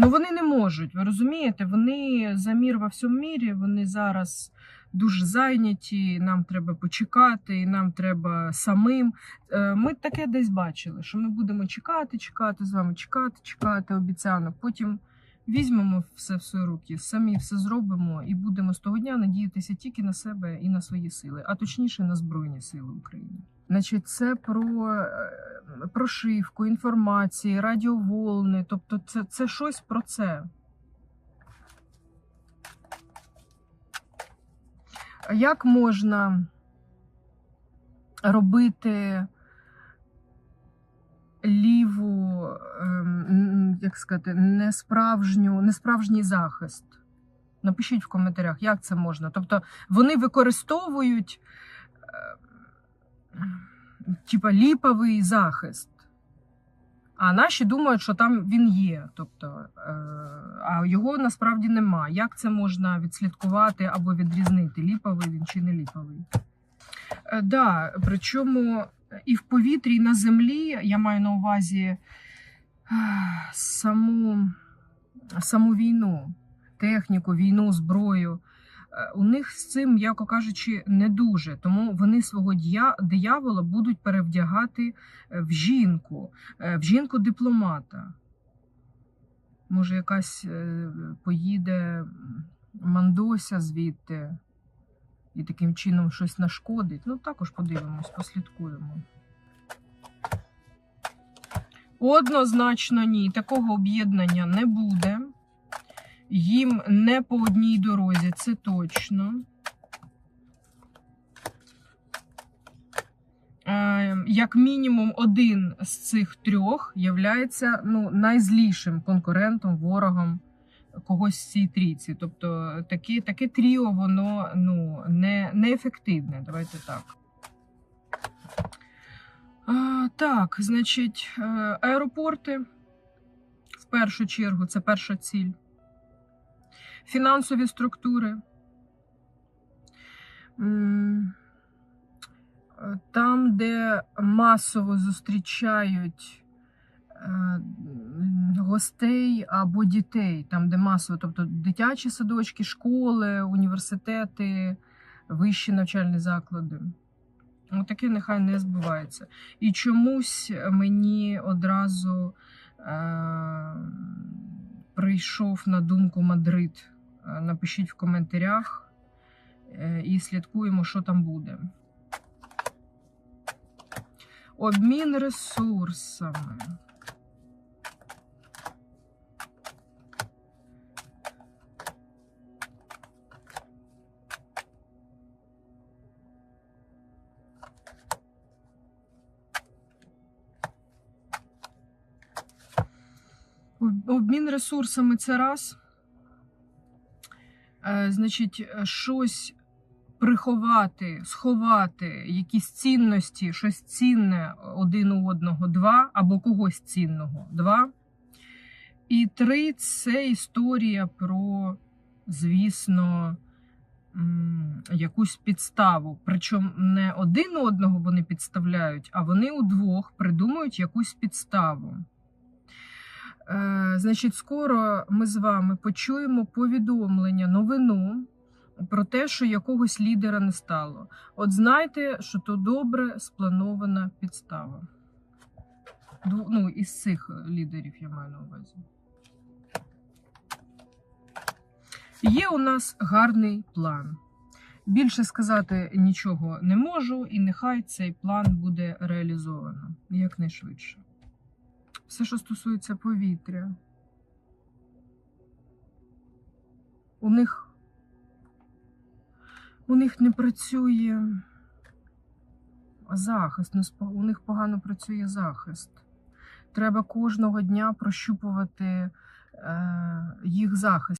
Ну вони не можуть, ви розумієте? Вони за мір во всьому мірі, вони зараз дуже зайняті, нам треба почекати, і нам треба самим. Е, Ми таке десь бачили, що ми будемо чекати, чекати з вами, чекати, чекати обіцянок. Потім візьмемо все в свої руки, самі все зробимо і будемо з того дня надіятися тільки на себе і на свої сили, а точніше на Збройні Сили України. Значить, це про е, прошивку інформації, радіоволни, тобто це, це щось про це. Як можна робити ліву, ем, як сказати, несправжню, несправжній захист? Напишіть в коментарях, як це можна. Тобто вони використовують е, типа ліповий захист. А наші думають, що там він є, тобто, е, а його насправді нема. Як це можна відслідкувати або відрізнити, ліповий він чи не ліповий? Е, да, причому і в повітрі, і на землі я маю на увазі е, саму, саму війну, техніку, війну, зброю. Е, У них з цим, м'яко кажучи, не дуже. Тому вони свого диявола будуть перевдягати е, в жінку, е, в жінку дипломата. Може, якась поїде Мандося звідти і таким чином щось нашкодить. Ну, також подивимось, послідкуємо. Однозначно ні, такого об'єднання не буде. Їм не по одній дорозі, це точно. Е, Як мінімум, один з цих трьох являється ну, найзлішим конкурентом, ворогом когось з цій трійці. Тобто таке, таке тріо, воно ну, не, неефективне. Давайте так. А, так, значить, е, аеропорти в першу чергу це перша ціль. Фінансові структури. Там, де масово зустрічають е, гостей або дітей, там, де масово, тобто дитячі садочки, школи, університети, вищі навчальні заклади. Ну, таке нехай не збувається. І чомусь мені одразу е, прийшов на думку Мадрид. Е, Напишіть в коментарях і слідкуємо, що там буде. Обмін ресурсами. Обмін ресурсами це раз. Е, Значить, е, щось приховати, сховати, якісь цінності, щось цінне один у одного, два, або когось цінного, два. І три це історія про, звісно, якусь підставу. Причому не один одного вони підставляють, а вони удвох придумують якусь підставу. Е, Значить, скоро ми з вами почуємо повідомлення, новину про те, що якогось лідера не стало. От знайте, що то добре спланована підстава. Ну, із цих лідерів я маю на увазі. Є у нас гарний план. Більше сказати нічого не можу, і нехай цей план буде реалізовано якнайшвидше. Все, що стосується повітря. У них, у них не працює захист. У них погано працює захист. Треба кожного дня прощупувати е, їх захист.